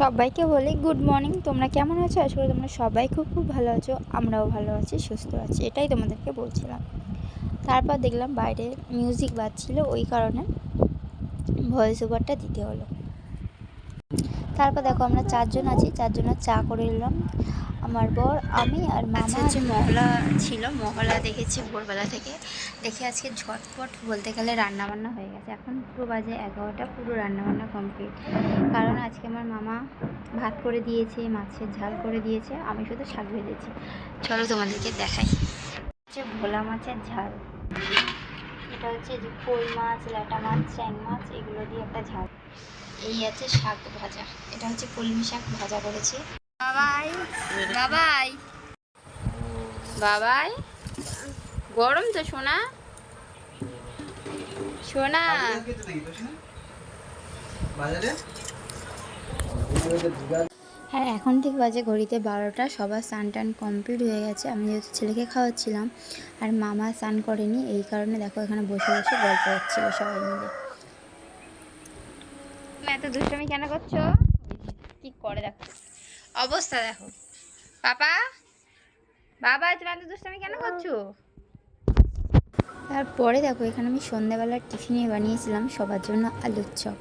সবাইকে বলি good morning তোমরা কেমন আছো? করি তোমরা সবাই খুব খুব ভালো আছো। আমরাও ভালো আছি, সুস্থ আছি, এটাই তোমাদেরকে বলছিলাম। তারপর দেখলাম বাইরে মিউজিক বাজছিল, ওই কারণে ভয়েস ওভারটা দিতে হলো। তারপর দেখো আমরা চারজন আছি, চারজনের চা করে নিলাম। আমার বর, আমি আর মামা। হচ্ছে মহলা ছিল, মহলা দেখেছি ভোরবেলা থেকে। দেখে আজকে ঝটপট বলতে গেলে রান্নাবান্না হয়ে গেছে। এখন পুরো বাজে এগারোটা, পুরো রান্নাবান্না কমপ্লিট কারণ আজকে আমার মামা ভাত করে দিয়েছে, মাছের ঝাল করে দিয়েছে, আমি শুধু শাক ভেজেছি। চলো তোমাদেরকে দেখাই। হচ্ছে ভোলা মাছের ঝাল। এটা হচ্ছে যে কই মাছ ল্যাটা মাছ চ্যাং মাছ এগুলো দিয়ে একটা ঝাল। এই আছে শাক ভাজা। এটা হচ্ছে কলমি শাক ভাজা করেছি বাবাই বাবাই। বাবাই গরম তো সোনা। সোনা। বাজারে? হ্যাঁ এখন ঠিক বাজে ঘড়িতে বারোটা। সবার স্নান টান কমপ্লিট হয়ে গেছে। আমি যেহেতু ছেলেকে খাওয়াচ্ছিলাম, আর মামা স্নান করেনি, এই কারণে দেখো এখানে বসে বসে গল্প হচ্ছিল সবাই মিলে। এত দুষ্টমি কেন করছ? কি করে দেখো? অবস্থা দেখো। পাপা? বাবা, তুমি এত দুষ্টমি কেন করছ? তারপরে দেখো, এখানে আমি সন্ধ্যাবেলার টিফিনে বানিয়েছিলাম সবার জন্য আলুর চপ।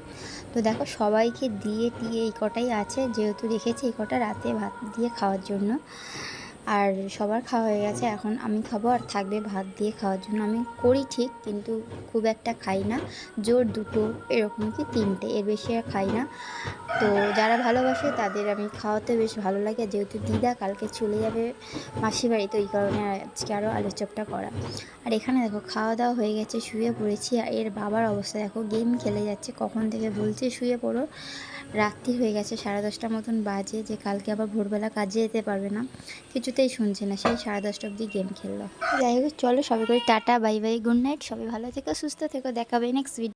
তো দেখো, সবাইকে দিয়ে দিয়ে এই কটাই আছে, যেহেতু রেখেছি এই কটা রাতে ভাত দিয়ে খাওয়ার জন্য। আর সবার খাওয়া হয়ে গেছে, এখন আমি খাব আর থাকবে ভাত দিয়ে খাওয়ার জন্য। আমি করি ঠিক, কিন্তু খুব একটা খাই না। জোর দুটো, এরকম কি তিনটে, এর বেশি আর খাই না। তো যারা ভালোবাসে তাদের আমি খাওয়াতে বেশ ভালো লাগে। যেহেতু দিদা কালকে চলে যাবে মাসি বাড়ি তো এই কারণে আজকে আরও আলুর চপটা করা। আর এখানে দেখো খাওয়া দাওয়া হয়ে গেছে, শুয়ে পড়েছি। আর এর বাবার অবস্থা দেখো, গেম খেলে যাচ্ছে, কখন থেকে বলছে শুয়ে পড়ো। রাত্রি হয়ে গেছে, সাড়ে দশটার মতন বাজে যে কালকে আবার ভোরবেলা কাজে যেতে পারবে না। কিছুতেই শুনছে না, সেই সাড়ে দশটা অবধি গেম খেললো। যাই হোক, চলো সবাই করে tata, bye bye, good night, সবাই ভালো থেকো, সুস্থ থেকো, দেখাবে নেক্সট ভিডিও